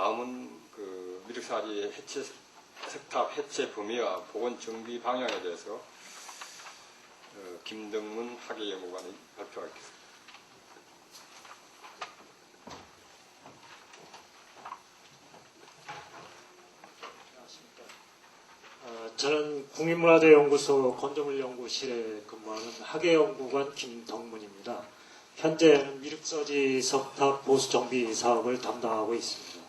다음은 그 미륵사지 해체 석탑 해체 범위와 보건 정비 방향에 대해서 어, 김덕문 학예연구관이 발표하겠습니다. 어, 저는 국민문화재연구소 건조물연구실에 근무하는 학예연구관 김덕문입니다. 현재는 미륵서지 석탑 보수 정비 사업을 담당하고 있습니다.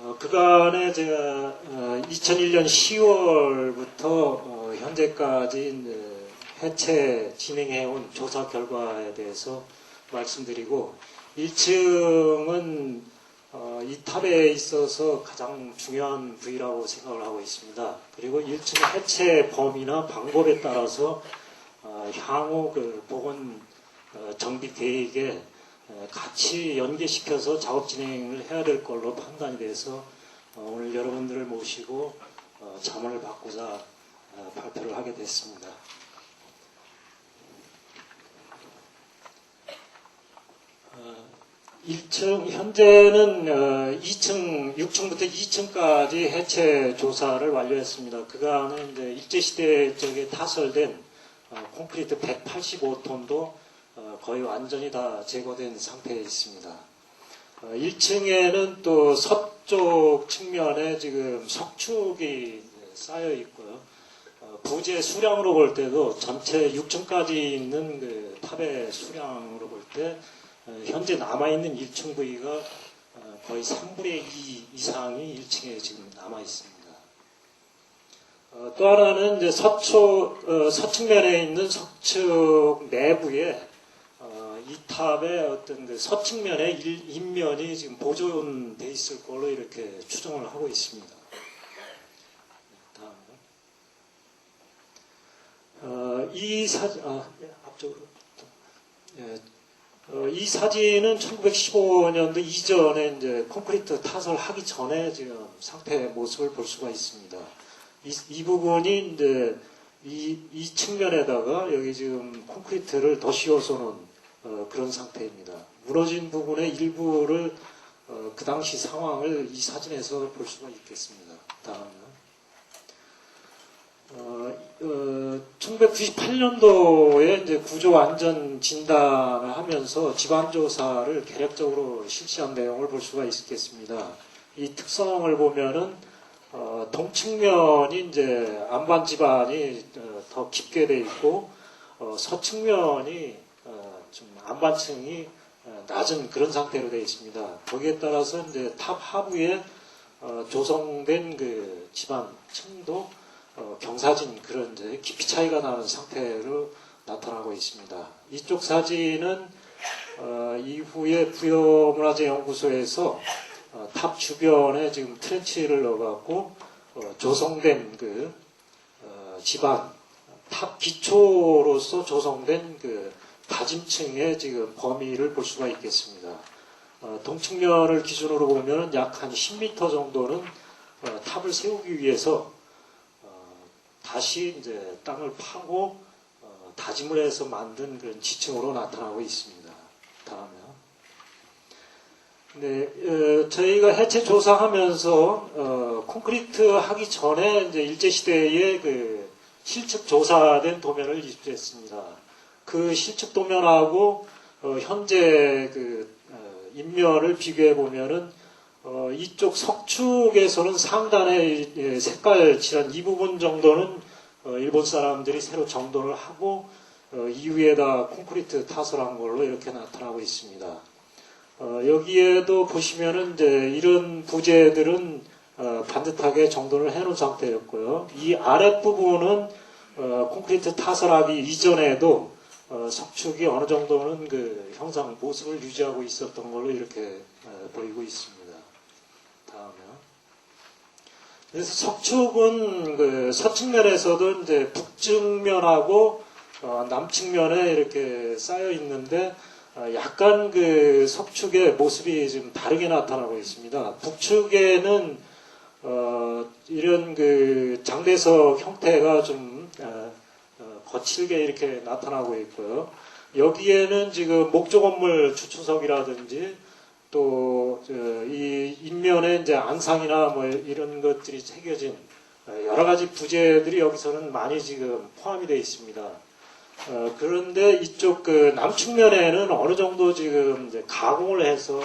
어, 그간에 제가 2001년 10월부터 현재까지 이제 해체 진행해온 조사 결과에 대해서 말씀드리고 1층은 어, 이 탑에 있어서 가장 중요한 부위라고 생각을 하고 있습니다. 그리고 1층 해체 범위나 방법에 따라서 어, 향후 그 보건 어, 정비 계획에 어, 같이 연계시켜서 작업 진행을 해야 될 걸로 판단이 돼서 어, 오늘 여러분들을 모시고 어, 자문을 받고자 어, 발표를 하게 됐습니다. 1층 현재는 어, 2층 6층부터 2층까지 해체 조사를 완료했습니다. 그간에 이제 일제 시대 쪽에 타설된 어, 콘크리트 185톤도 어, 거의 완전히 다 제거된 상태에 있습니다. 어, 1층에는 또 서쪽 측면에 지금 석축이 쌓여 있고요. 어, 부재 수량으로 볼 때도 전체 6층까지 있는 그 탑의 수량으로 볼때 어, 현재 남아있는 1층 부위가 어, 거의 3분의 2 이상이 1층에 지금 남아 있습니다. 어, 또 하나는 이제 어, 서측면에 있는 석축 내부에 어, 이 탑의 어떤 그 서측면에 일- 인면이 지금 보존돼 있을 걸로 이렇게 추정을 하고 있습니다. 다음은 어, 이 사진, 아, 네, 앞쪽으로. 예, 어, 이 사진은 1915년도 이전에 이제 콘크리트 타설하기 전에 지금 상태의 모습을 볼 수가 있습니다. 이, 이 부분이 이제 이, 이 측면에다가 여기 지금 콘크리트를 더 씌워서는 어, 그런 상태입니다. 무너진 부분의 일부를 어, 그 당시 상황을 이 사진에서 볼 수가 있겠습니다. 다음은 어, 어, 1998년도에 이제 구조 안전 진단을 하면서 집안 조사를 계략적으로 실시한 내용을 볼 수가 있겠습니다. 이 특성을 보면은 어, 동측면이 이제 안반 집안이 어, 더 깊게 돼 있고 어, 서측면이 안반층이 어, 낮은 그런 상태로 되어 있습니다. 거기에 따라서 이제 탑 하부에 어, 조성된 그 집안 층도 어, 경사진 그런 이제 깊이 차이가 나는 상태로 나타나고 있습니다. 이쪽 사진은 어, 이후에 부여문화재연구소에서 어, 탑 주변에 지금 트렌치를 넣어갖고 어, 조성된 그 어, 집안 탑 기초로서 조성된 그 다짐층의 지금 범위를 볼 수가 있겠습니다. 어, 동측면을 기준으로 보면 약 한 10m 정도는 어, 탑을 세우기 위해서 어, 다시 이제 땅을 파고 어, 다짐을 해서 만든 그런 지층으로 나타나고 있습니다. 다음에 네, 어, 저희가 해체 조사하면서 어, 콘크리트 하기 전에 이제 일제 시대의 그 실측 조사된 도면을 입수했습니다. 그 실측 도면하고 어, 현재 그 어, 인면을 비교해 보면은 어, 이쪽 석축에서는 상단의 예, 색깔 칠한 이 부분 정도는 어, 일본 사람들이 새로 정돈을 하고 어, 이위에다 콘크리트 타설한 걸로 이렇게 나타나고 있습니다. 어, 여기에도 보시면은 이제 이런 부재들은 어, 반듯하게 정돈을 해놓은 상태였고요. 이 아랫 부분은 어, 콘크리트 타설하기 이전에도 어, 석축이 어느 정도는 그 형상 모습을 유지하고 있었던 걸로 이렇게 어, 보이고 있습니다. 다음에 그래서 석축은 그 서측면에서도 이제 북측면하고 어, 남측면에 이렇게 쌓여 있는데 어, 약간 그 석축의 모습이 좀 다르게 나타나고 있습니다. 북측에는 어, 이런 그 장대석 형태가 좀 거칠게 이렇게 나타나고 있고요. 여기에는 지금 목조 건물 주초석이라든지 또 이 인면에 이제 안상이나 뭐 이런 것들이 새겨진 어, 여러 가지 부재들이 여기서는 많이 지금 포함이 되어 있습니다. 어, 그런데 이쪽 그 남측면에는 어느 정도 지금 가공을 해서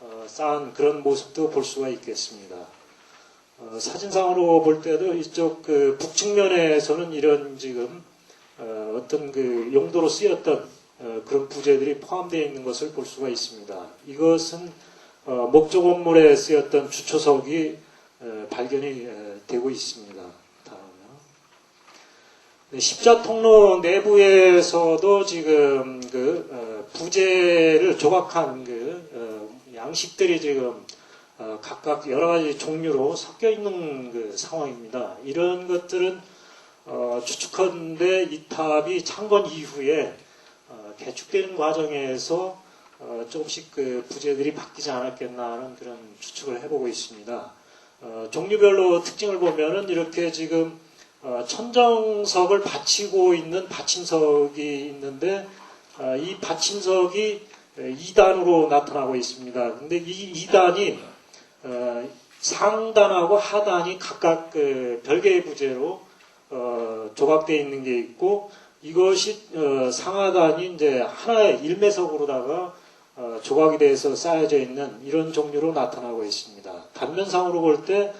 어, 쌓은 그런 모습도 볼 수가 있겠습니다. 어, 사진상으로 볼 때도 이쪽 그 북측면에서는 이런 지금 어, 어떤 그 용도로 쓰였던 어, 그런 부재들이 포함되어 있는 것을 볼 수가 있습니다. 이것은 어, 목조 건물에 쓰였던 주초석이 어, 발견이 어, 되고 있습니다. 네, 십자 통로 내부에서도 지금 그 어, 부재를 조각한 그 어, 양식들이 지금 어, 각각 여러 가지 종류로 섞여 있는 그 상황입니다. 이런 것들은 어, 추측컨대 이 탑이 창건 이후에 어, 개축되는 과정에서 어, 조금씩 그 부재들이 바뀌지 않았겠나 하는 그런 추측을 해보고 있습니다. 어, 종류별로 특징을 보면은 이렇게 지금 어, 천정석을 받치고 있는 받침석이 있는데 어, 이 받침석이 2단으로 나타나고 있습니다. 근데 이 2단이 어, 상단하고 하단이 각각 그 별개의 부재로 어, 조각되어 있는 게 있고 이것이 어, 상하단이 이제 하나의 일매석으로다가 어, 조각이 돼서 쌓여져 있는 이런 종류로 나타나고 있습니다. 단면상으로 볼때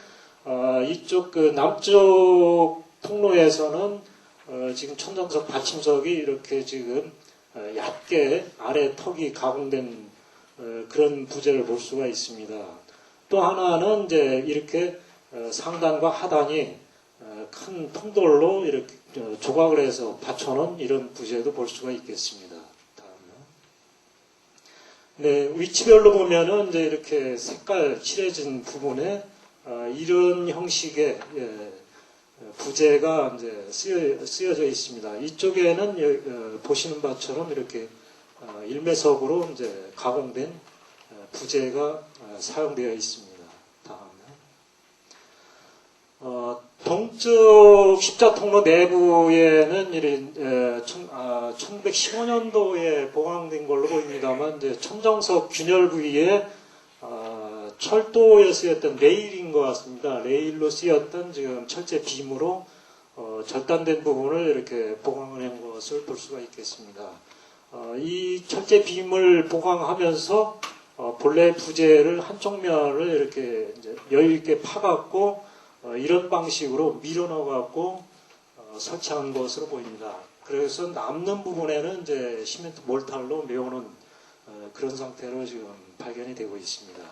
어, 이쪽 그 남쪽 통로에서는 어, 지금 천정석 받침석이 이렇게 지금 어, 얇게 아래 턱이 가공된 어, 그런 부재를 볼 수가 있습니다. 또 하나는 이제 이렇게 어, 상단과 하단이 어, 큰 통돌로 이렇게 어, 조각을 해서 받쳐놓은 이런 부재도 볼 수가 있겠습니다. 네, 위치별로 보면은 이제 이렇게 색깔 칠해진 부분에 어, 이런 형식의 예, 부재가 이제 쓰여, 쓰여져 있습니다. 이쪽에는 여- 어, 보시는 바처럼 이렇게 어, 일매석으로 이제 가공된 어, 부재가 어, 사용되어 있습니다. 다음에 어, 동쪽 십자 통로 내부에는 이런 에, 천, 아, 1115년도에 보강된 걸로 보입니다만 이제 천정석 균열 부위에 아, 철도에 쓰였던 레일인 것 같습니다. 레일로 쓰였던 지금 철제 빔으로 어, 절단된 부분을 이렇게 보강을 한 것을 볼 수가 있겠습니다. 어, 이 철제 빔을 보강하면서 어, 본래 부재를 한쪽 면을 이렇게 여유 있게 파갖고 어, 이런 방식으로 밀어 넣어갖고 어, 설치한 것으로 보입니다. 그래서 남는 부분에는 이제 시멘트 몰탈로 메우는 어, 그런 상태로 지금 발견이 되고 있습니다.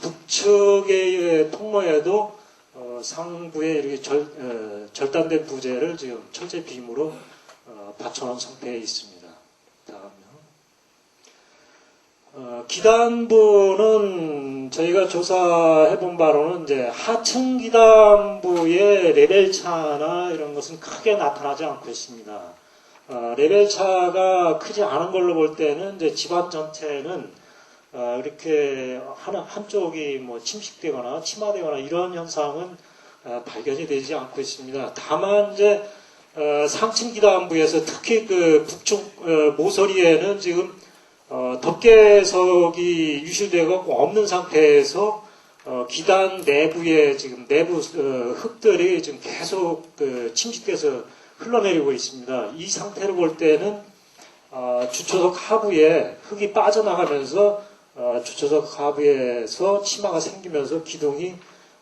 북측의 통로에도 어, 상부에 이렇게 절, 어, 절단된 부재를 지금 철제 빔으로 어, 받쳐놓은 상태에 있습니다. 다음요. 어, 기단부는 저희가 조사해본 바로는 이제 하층 기단부의 레벨 차나 이런 것은 크게 나타나지 않고 있습니다. 어, 레벨 차가 크지 않은 걸로 볼 때는 이제 집안 전체는 어, 이렇게 하나, 한쪽이 뭐 침식되거나 침하되거나 이런 현상은 어, 발견이 되지 않고 있습니다. 다만 이제 어, 상층 기단부에서 특히 그 북쪽 어, 모서리에는 지금 어, 덮개석이 유실되고 없는 상태에서 어, 기단 내부에 지금 내부 어, 흙들이 지금 계속 그 침식돼서 흘러내리고 있습니다. 이 상태로 볼 때는 어, 주초석 하부에 흙이 빠져나가면서 어, 주초석 하부에서 치마가 생기면서 기둥이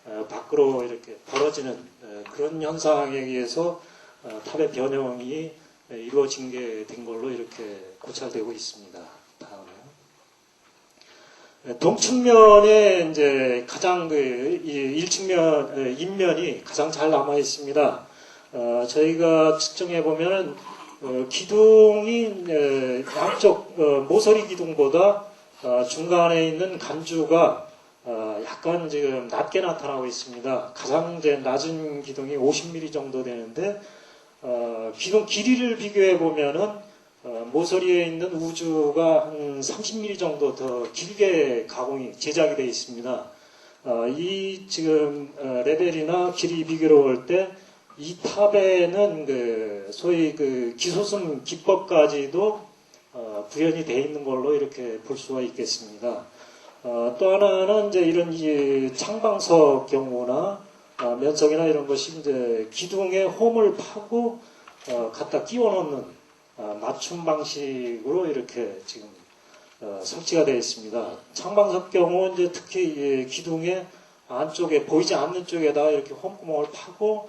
어, 밖으로 이렇게 벌어지는 어, 그런 현상에 의해서 어, 탑의 변형이 예, 이루어진 게 된 걸로 이렇게 고찰되고 있습니다. 동측면에 이제 가장 그이 일측면 예, 인면이 가장 잘 남아 있습니다. 어, 저희가 측정해 보면은 어, 기둥이 예, 양쪽 어, 모서리 기둥보다 어, 중간에 있는 간주가 어, 약간 지금 낮게 나타나고 있습니다. 가장 이제 낮은 기둥이 50mm 정도 되는데 어, 기둥 길이를 비교해 보면은 어, 모서리에 있는 우주가 한 30mm 정도 더 길게 가공이 제작이 되어 있습니다. 어, 이 지금 어, 레벨이나 길이 비교로 볼 때 이 탑에는 그 소위 그 기소승 기법까지도 어, 구현이 돼 있는 걸로 이렇게 볼 수가 있겠습니다. 어, 또 하나는 이제 이런 이 창방석 경우나 어, 면석이나 이런 것이 이제 기둥에 홈을 파고 어, 갖다 끼워 어, 맞춤 방식으로 이렇게 지금 어, 설치가 되어 있습니다. 창방석 경우 이제 특히 이 기둥의 안쪽에 보이지 않는 쪽에다가 이렇게 홈구멍을 파고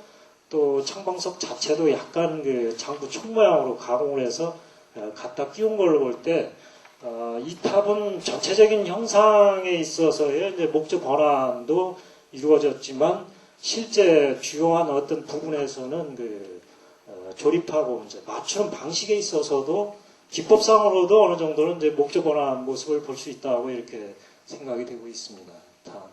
또 창방석 자체도 약간 그 장부 총 모양으로 가공을 해서 어, 갖다 끼운 걸로 볼때 어, 이 탑은 전체적인 형상에 있어서의 이제 목적 번안도 이루어졌지만 실제 주요한 어떤 부분에서는 그 어, 조립하고 이제 맞추는 방식에 있어서도 기법상으로도 어느 정도는 이제 목적 번안 모습을 볼 수 있다고 이렇게 생각이 되고 있습니다. 다음에.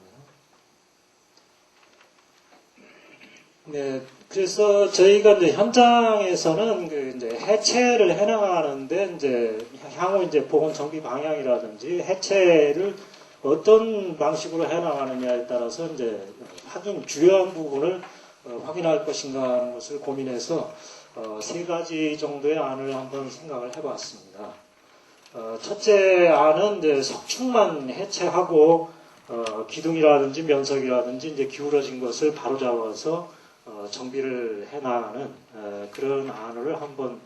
네, 그래서 저희가 이제 현장에서는 그 이제 해체를 해나가는데 이제 향후 이제 보건 정비 방향이라든지 해체를 어떤 방식으로 해나가느냐에 따라서 이제 확인 주요한 부분을 어, 확인할 것인가 하는 것을 고민해서 어, 세 가지 정도의 안을 한번 생각을 해봤습니다. 어, 첫째 안은 이제 석축만 해체하고 어, 기둥이라든지 면석이라든지 이제 기울어진 것을 바로 잡아서 어, 정비를 해나가는 어, 그런 안을 한번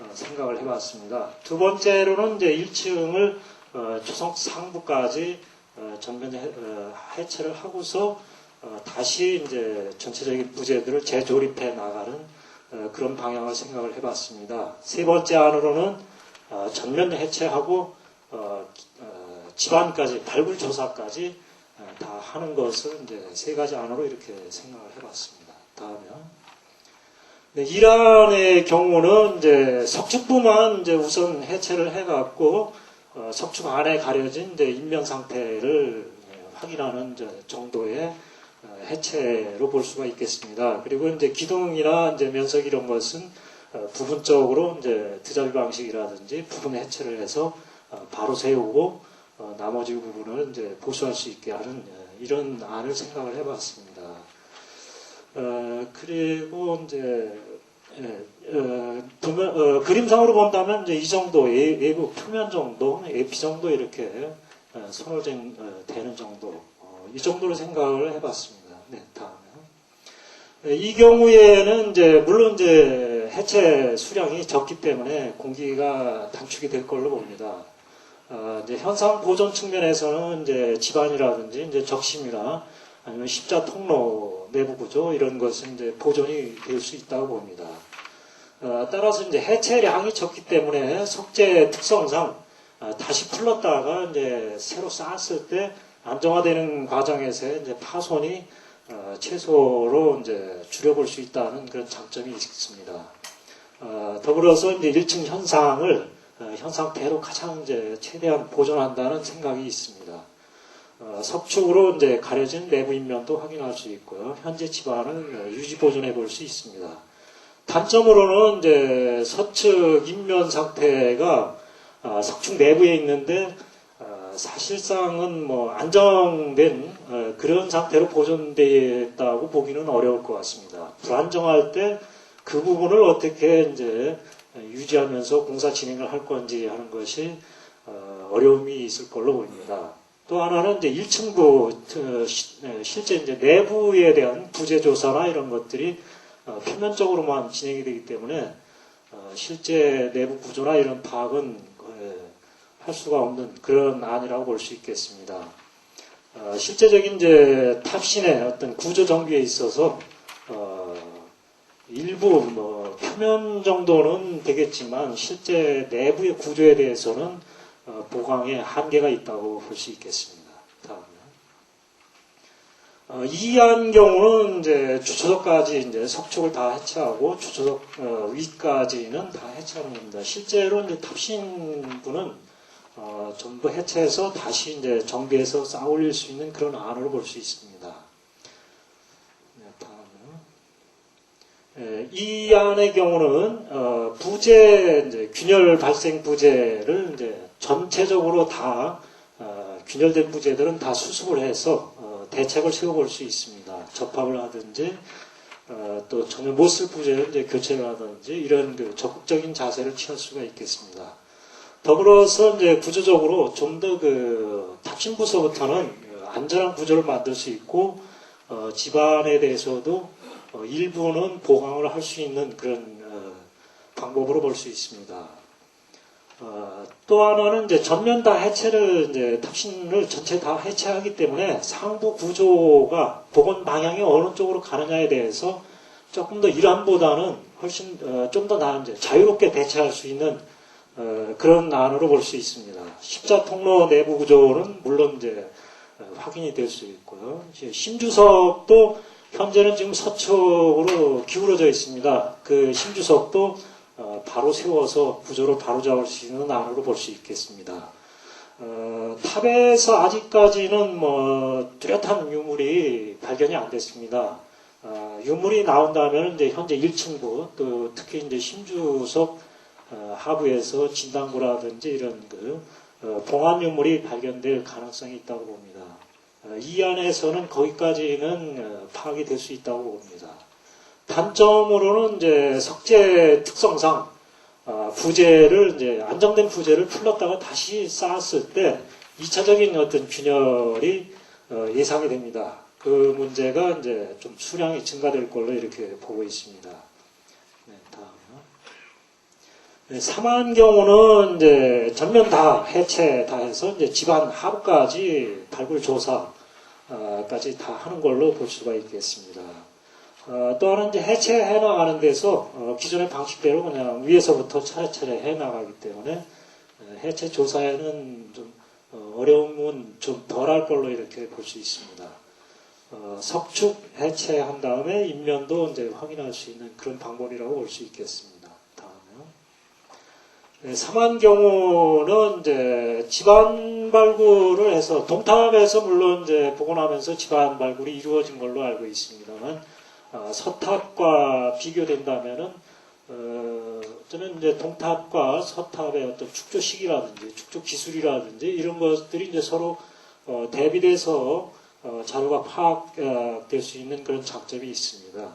어, 생각을 해봤습니다. 두 번째로는 이제 1층을 어, 초석 상부까지 어, 전면 해, 어, 해체를 하고서 어, 다시 이제 전체적인 부재들을 재조립해 나가는 어, 그런 방향을 생각을 해봤습니다. 세 번째 안으로는 어, 전면 해체하고 어, 어, 집안까지 발굴 조사까지 어, 다 하는 것을 이제 세 가지 안으로 이렇게 생각을 해봤습니다. 다음에 네, 이란의 경우는 이제 석축부만 이제 우선 해체를 해갖고 어, 석축 안에 가려진 이제 인면 상태를 예, 확인하는 정도의 어, 해체로 볼 수가 있겠습니다. 그리고 이제 기둥이나 이제 면석 이런 것은 어, 부분적으로 이제 드자비 방식이라든지 부분 해체를 해서 어, 바로 세우고 어, 나머지 부분을 이제 보수할 수 있게 하는 예, 이런 안을 생각을 해봤습니다. 어, 그리고 이제 예, 어, 어, 그림상으로 본다면 이제 이 정도 외- 외부 표면 정도, 에피 정도 이렇게 어, 손을 어, 되는 정도 어, 이 정도로 생각을 해봤습니다. 네, 다음에 네, 이 경우에는 이제 물론 이제 해체 수량이 적기 때문에 공기가 단축이 될 걸로 봅니다. 어, 이제 현상 보존 측면에서는 이제 집안이라든지 이제 적심이나 아니면 십자 통로 내부 구조 이런 것은 이제 보존이 될 수 있다고 봅니다. 어, 따라서 이제 해체량이 적기 때문에 석재 특성상 어, 다시 풀렀다가 이제 새로 쌓았을 때 안정화되는 과정에서 이제 파손이 어, 최소로 이제 줄여볼 수 있다는 그런 장점이 있습니다. 어, 더불어서 이제 1층 현상을 어, 현 상태로 가장 이제 최대한 보존한다는 생각이 있습니다. 어, 석축으로 이제 가려진 내부 인면도 확인할 수 있고요. 현재 집안을 어, 유지 보존해 볼 수 있습니다. 단점으로는 이제 서측 인면 상태가 아, 석축 내부에 있는데 아, 사실상은 뭐 안정된 어, 그런 상태로 보존되었다고 보기는 어려울 것 같습니다. 불안정할 때 그 부분을 어떻게 이제 유지하면서 공사 진행을 할 건지 하는 것이 어, 어려움이 있을 걸로 보입니다. 또 하나는 이제 1층부 어, 실제 이제 내부에 대한 부재 조사나 이런 것들이 어, 표면적으로만 진행이 되기 때문에 어, 실제 내부 구조나 이런 파악은 어, 할 수가 없는 그런 안이라고 볼 수 있겠습니다. 어, 실제적인 이제 탑신의 어떤 구조 정비에 있어서 어, 일부 뭐 표면 정도는 되겠지만 실제 내부의 구조에 대해서는 어, 보강에 한계가 있다고 볼 수 있겠습니다. 다음에 어, 이한 경우는 이제 주초석까지 이제 석축을 다 해체하고 주초석 어, 위까지는 다 해체하는 겁니다. 실제로 이제 탑신부는 어, 전부 해체해서 다시 이제 정비해서 쌓아 올릴 수 있는 그런 안으로 볼 수 있습니다. 네, 다음은 예, 이 안의 경우는 어, 부재 균열 발생 부재를 이제 전체적으로 다 어, 균열된 부재들은 다 수습을 해서 어, 대책을 세워볼 수 있습니다. 접합을 하든지 어, 또 전혀 못 쓸 부재를 이제 교체를 하든지 이런 그 적극적인 자세를 취할 수가 있겠습니다. 더불어서 이제 구조적으로 좀 더 그 탑신부서부터는 그 안전한 구조를 만들 수 있고 어, 집안에 대해서도 어, 일부는 보강을 할 수 있는 그런 어, 방법으로 볼 수 있습니다. 어, 또 하나는 이제 전면 다 해체를 이제 탑신을 전체 다 해체하기 때문에 상부 구조가 복원 방향이 어느 쪽으로 가느냐에 대해서 조금 더 일환보다는 훨씬 어, 좀더 나은 이제 자유롭게 대처할 수 있는 어, 그런 안으로 볼 수 있습니다. 십자 통로 내부 구조는 물론 이제 어, 확인이 될 수 있고요. 이제 심주석도 현재는 지금 서쪽으로 기울어져 있습니다. 그 심주석도 어, 바로 세워서 구조를 바로 잡을 수 있는 안으로 볼 수 있겠습니다. 어, 탑에서 아직까지는 뭐 뚜렷한 유물이 발견이 안 됐습니다. 어, 유물이 나온다면 이제 현재 1층부 또 특히 이제 심주석 어, 하부에서 진단구라든지 이런 그 어, 봉안 유물이 발견될 가능성이 있다고 봅니다. 어, 이 안에서는 거기까지는 어, 파악이 될 수 있다고 봅니다. 단점으로는 이제 석재 특성상 어, 부재를 이제 안정된 부재를 풀렀다가 다시 쌓았을 때 2차적인 어떤 균열이 어, 예상이 됩니다. 그 문제가 이제 좀 수량이 증가될 걸로 이렇게 보고 있습니다. 네, 다음요. 네, 사망 경우는 이제 전면 다 해체 다 해서 이제 집안 하부까지 발굴 조사까지 다 하는 걸로 볼 수가 있겠습니다. 어, 또 하나 이제 해체해 나가는 데서 어, 기존의 방식대로 그냥 위에서부터 차례차례 해 나가기 때문에 어, 해체 조사에는 좀 어, 어려움은 좀 덜할 걸로 이렇게 볼 수 있습니다. 어, 석축 해체한 다음에 인면도 이제 확인할 수 있는 그런 방법이라고 볼 수 있겠습니다. 네, 삼한 경우는 이제 집안 발굴을 해서 동탑에서 물론 이제 복원하면서 집안 발굴이 이루어진 걸로 알고 있습니다만 아, 서탑과 비교된다면은 어, 저는 이제 동탑과 서탑의 어떤 축조 시기라든지 축조 기술이라든지 이런 것들이 이제 서로 어, 대비돼서 어, 자료가 파악될 수 있는 그런 장점이 있습니다.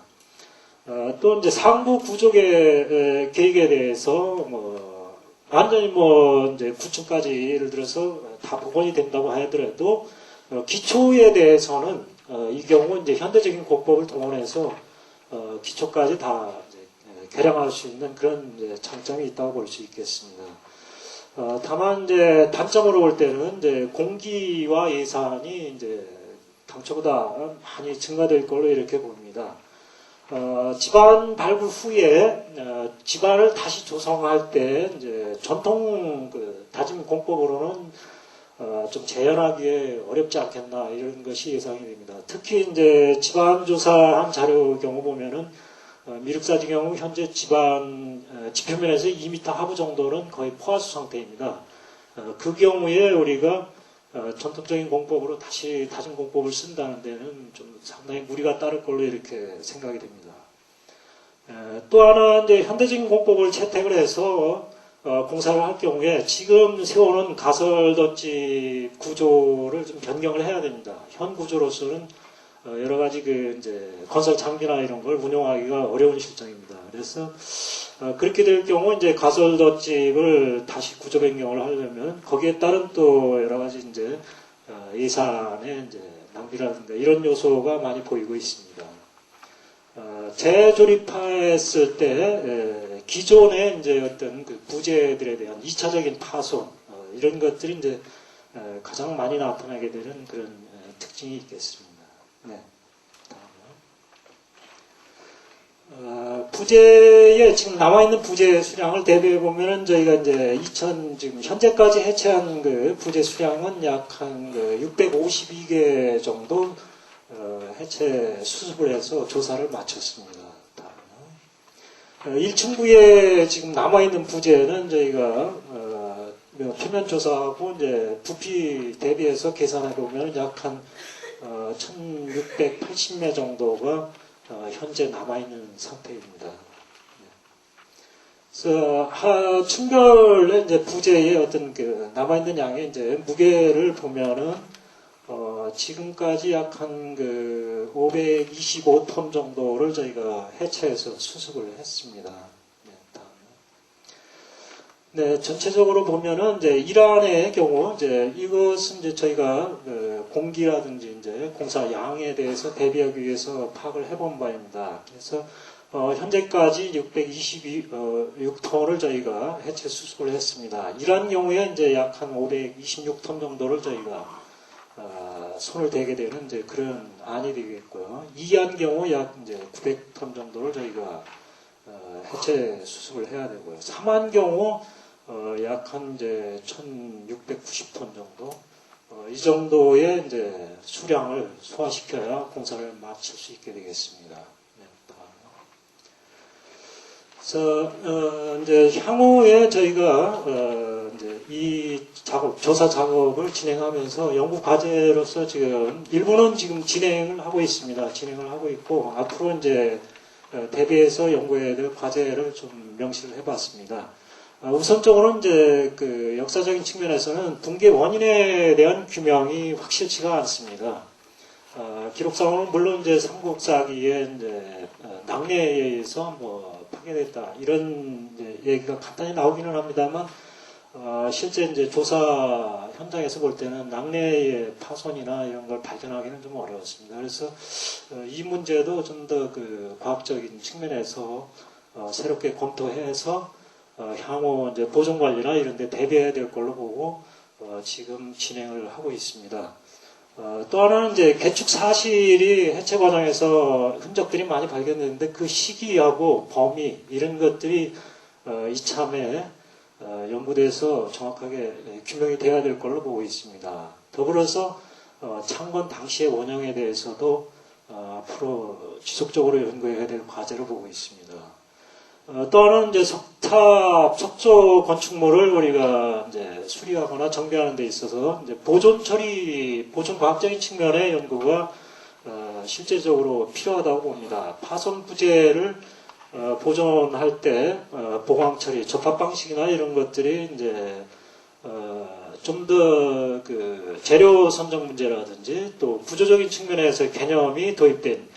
어, 또 이제 상부 구조계 에, 계획에 대해서 뭐 완전히 뭐 이제 9층까지 예를 들어서 다 복원이 된다고 하더라도 어, 기초에 대해서는 어, 이 경우 이제 현대적인 공법을 동원해서 어, 기초까지 다 에, 개량할 수 있는 그런 장점이 있다고 볼 수 있겠습니다. 어, 다만 이제 단점으로 볼 때는 이제 공기와 예산이 이제 당초보다 많이 증가될 걸로 이렇게 봅니다. 어, 집안 발굴 후에 어, 집안을 다시 조성할 때 이제 전통 그 다짐 공법으로는 어, 좀 재현하기에 어렵지 않겠나 이런 것이 예상이 됩니다. 특히 이제 집안 조사한 자료 경우 보면은 어, 미륵사지 경우 현재 집안 어, 지표면에서 2m 하부 정도는 거의 포화수 상태입니다. 어, 그 경우에 우리가 어, 전통적인 공법으로 다시 다진 공법을 쓴다는 데는 좀 상당히 무리가 따를 걸로 이렇게 생각이 됩니다. 에, 또 하나 이제 현대적인 공법을 채택을 해서 어, 공사를 할 경우에 지금 세우는 가설 덧집 구조를 좀 변경을 해야 됩니다. 현 구조로서는 어, 여러 가지 그 이제 건설 장비나 이런 걸 운영하기가 어려운 실정입니다. 그래서 어, 그렇게 될 경우 이제 가설 덧집을 다시 구조 변경을 하려면 거기에 따른 또 여러 가지 이제 어, 예산의 이제 낭비라든가 이런 요소가 많이 보이고 있습니다. 어, 재조립했을 때 에, 기존의 이제 어떤 그 부재들에 대한 2차적인 파손 어, 이런 것들이 이제 에, 가장 많이 나타나게 되는 그런 에, 특징이 있겠습니다. 네. 다음은. 어, 부재에 지금 남아 있는 부재 수량을 대비해 보면은 저희가 이제 2000 지금 현재까지 해체한 그 부재 수량은 약 한 그 652개 정도 어, 해체 수습을 해서 조사를 마쳤습니다. 다음은. 어, 1층부에 지금 남아 있는 부재는 저희가 어, 표면 조사하고 이제 부피 대비해서 계산해 보면 약한 어, 1680매 정도가 어, 현재 남아있는 상태입니다. 네. 그래서 하, 층별의 이제 부재의 어떤 그 남아있는 양의 이제 무게를 보면은 어, 어, 지금까지 약 한 그 525톤 정도를 저희가 해체해서 수습을 했습니다. 네, 전체적으로 보면은 이제 이란의 경우 이제 이것은 이제 저희가 그 공기라든지 이제 공사 양에 대해서 대비하기 위해서 파악을 해본 바입니다. 그래서 어, 현재까지 622톤을 저희가 해체 수습을 했습니다. 이란 경우에 이제 약 한 526톤 정도를 저희가 어, 손을 대게 되는 이제 그런 안이 되겠고요. 이한 경우 약 이제 900톤 정도를 저희가 어, 해체 수습을 해야 되고요. 3한 경우 어, 약한 이제 1,690톤 정도 어, 이 정도의 이제 수량을 소화시켜야 공사를 마칠 수 있게 되겠습니다. 네. 그래서 어, 이제 향후에 저희가 어, 이제 이 작업 조사 작업을 진행하면서 연구 과제로서 지금 일부는 지금 진행을 하고 있습니다. 진행을 하고 있고 앞으로 이제 어, 대비해서 연구해야 될 과제를 좀 명시를 해봤습니다. 아, 우선적으로 이제 그 역사적인 측면에서는 붕괴 원인에 대한 규명이 확실치가 않습니다. 아, 기록상으로는 물론 이제 삼국사기에 이제 어, 낙뢰에 의해서 뭐 파괴됐다 이런 얘기가 간단히 나오기는 합니다만 어, 실제 이제 조사 현장에서 볼 때는 낙뢰의 파손이나 이런 걸 발견하기는 좀 어려웠습니다. 그래서 어, 이 문제도 좀 더 그 과학적인 측면에서 어, 새롭게 검토해서 어, 향후 이제 보존 관리나 이런 데 대비해야 될 걸로 보고 어, 지금 진행을 하고 있습니다. 어, 또 하나는 이제 개축 사실이 해체 과정에서 흔적들이 많이 발견됐는데 그 시기하고 범위 이런 것들이 어, 이참에 어, 연구돼서 정확하게 규명이 돼야 될 걸로 보고 있습니다. 더불어서 어, 창건 당시의 원형에 대해서도 어, 앞으로 지속적으로 연구해야 될 과제로 보고 있습니다. 어, 또 하나는 이제 석탑, 석조 건축물을 우리가 이제 수리하거나 정비하는 데 있어서 이제 보존 처리, 보존 과학적인 측면의 연구가 어, 실제적으로 필요하다고 봅니다. 파손 부재를 어, 보존할 때 어, 보강 처리, 접합 방식이나 이런 것들이 이제 어, 좀 더 그 재료 선정 문제라든지 또 구조적인 측면에서 개념이 도입된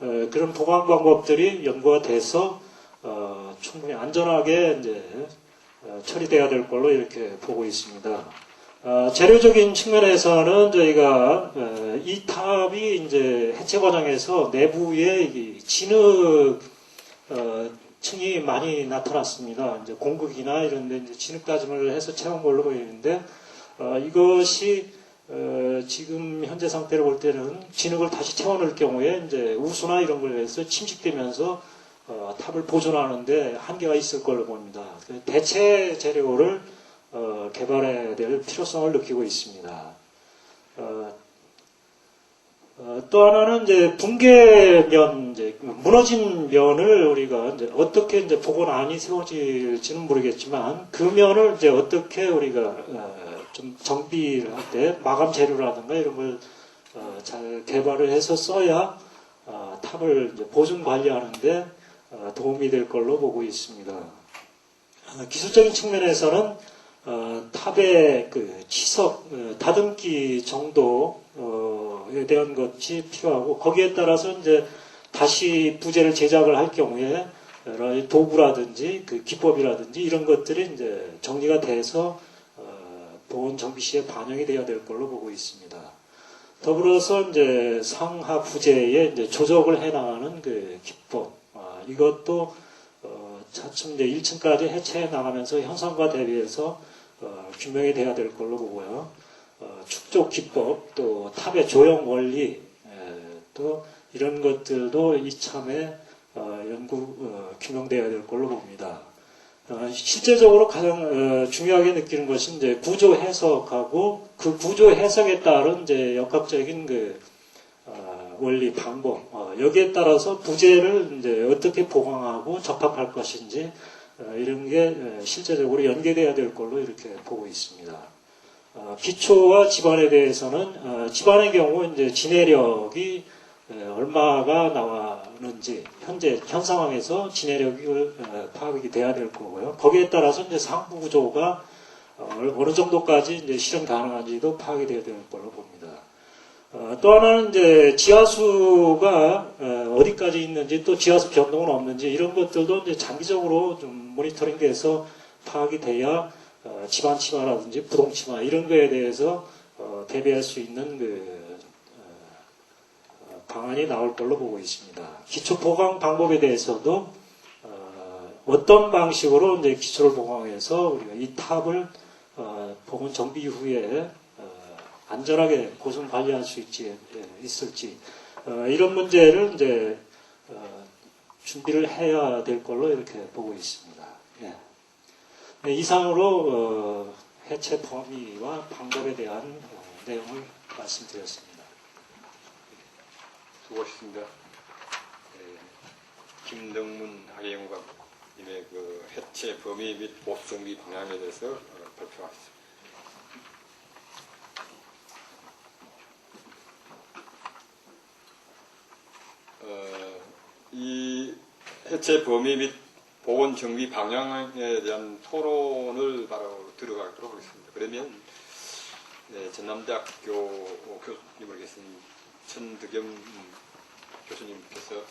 어, 그런 보강 방법들이 연구가 돼서 어, 충분히 안전하게 이제 어, 처리돼야 될 걸로 이렇게 보고 있습니다. 어, 재료적인 측면에서는 저희가 어, 이 탑이 이제 해체 과정에서 내부에 이 진흙 어, 층이 많이 나타났습니다. 이제 공극이나 이런 데 이제 진흙 다짐을 해서 채운 걸로 보이는데 어, 이것이 어, 지금 현재 상태로 볼 때는 진흙을 다시 채워넣을 경우에 이제 우수나 이런 걸로 해서 침식되면서 어, 탑을 보존하는데 한계가 있을 걸로 봅니다. 그래서 대체 재료를 어, 개발해야 될 필요성을 느끼고 있습니다. 어, 어, 또 하나는 이제 붕괴면, 이제 무너진 면을 우리가 이제 어떻게 이제 복원안이 세워질지는 모르겠지만 그 면을 이제 어떻게 우리가 어, 좀 정비를 할 때 마감 재료라든가 이런 걸 어, 잘 개발을 해서 써야 어, 탑을 이제 보존 관리하는데 어, 도움이 될 걸로 보고 있습니다. 어, 기술적인 측면에서는 어, 탑의 그 치석, 어, 다듬기 정도에 대한 것이 필요하고 거기에 따라서 이제 다시 부재를 제작을 할 경우에 여러 도구라든지 그 기법이라든지 이런 것들이 이제 정리가 돼서 어, 보온 정비 시에 반영이 돼야 될 걸로 보고 있습니다. 더불어서 이제 상하 부재에 이제 조적을 해나가는 그 기법, 아, 이것도 어, 차츰 이제 1층까지 해체해 나가면서 현상과 대비해서 어, 규명이 돼야 될 걸로 보고요. 어, 축적 기법, 또 탑의 조형 원리, 에, 또 이런 것들도 이참에 어, 연구 어, 규명돼야 될 걸로 봅니다. 어, 실제적으로 가장 어, 중요하게 느끼는 것은 이제 구조 해석하고 그 구조 해석에 따른 이제 역학적인 그 어, 원리 방법 어, 여기에 따라서 부재를 이제 어떻게 보강하고 접합할 것인지 어, 이런 게 에, 실제적으로 연계돼야 될 걸로 이렇게 보고 있습니다. 어, 기초와 지반에 대해서는 어, 지반의 경우 이제 진해력이 에, 얼마가 나왔는지 현재 현 상황에서 진해력이 어, 파악이 돼야 될 거고요. 거기에 따라서 이제 상부 구조가 어, 어느 정도까지 이제 실현 가능한지도 파악이 돼야 될 걸로 봅니다. 어, 어, 또 하나는 이제 지하수가 어, 어디까지 있는지 또 지하수 변동은 없는지 이런 것들도 이제 장기적으로 좀 모니터링돼서 파악이 돼야 어, 집안 침하라든지 부동 침하 이런 거에 대해서 어, 대비할 수 있는 그 어, 어, 방안이 나올 걸로 보고 있습니다. 기초 보강 방법에 대해서도 어, 어떤 방식으로 이제 기초를 보강해서 우리가 이 탑을 어, 보건 정비 후에 어, 안전하게 고성 관리할 수 있지 예, 있을지 어, 이런 문제를 이제 어, 준비를 해야 될 걸로 이렇게 보고 있습니다. 예. 네, 이상으로 어, 해체 범위와 방법에 대한 어, 내용을 말씀드렸습니다. 수고하셨습니다. 예, 김덕문 학예연구관님의 그 해체 범위 및 보수 정비 방향에 대해서 어, 발표하겠습니다. 어, 이 해체 범위 및 보건 정비 방향에 대한 토론을 바로 들어가도록 하겠습니다. 그러면 네, 전남대학교 교수님으로 계신 천득영 교수님께서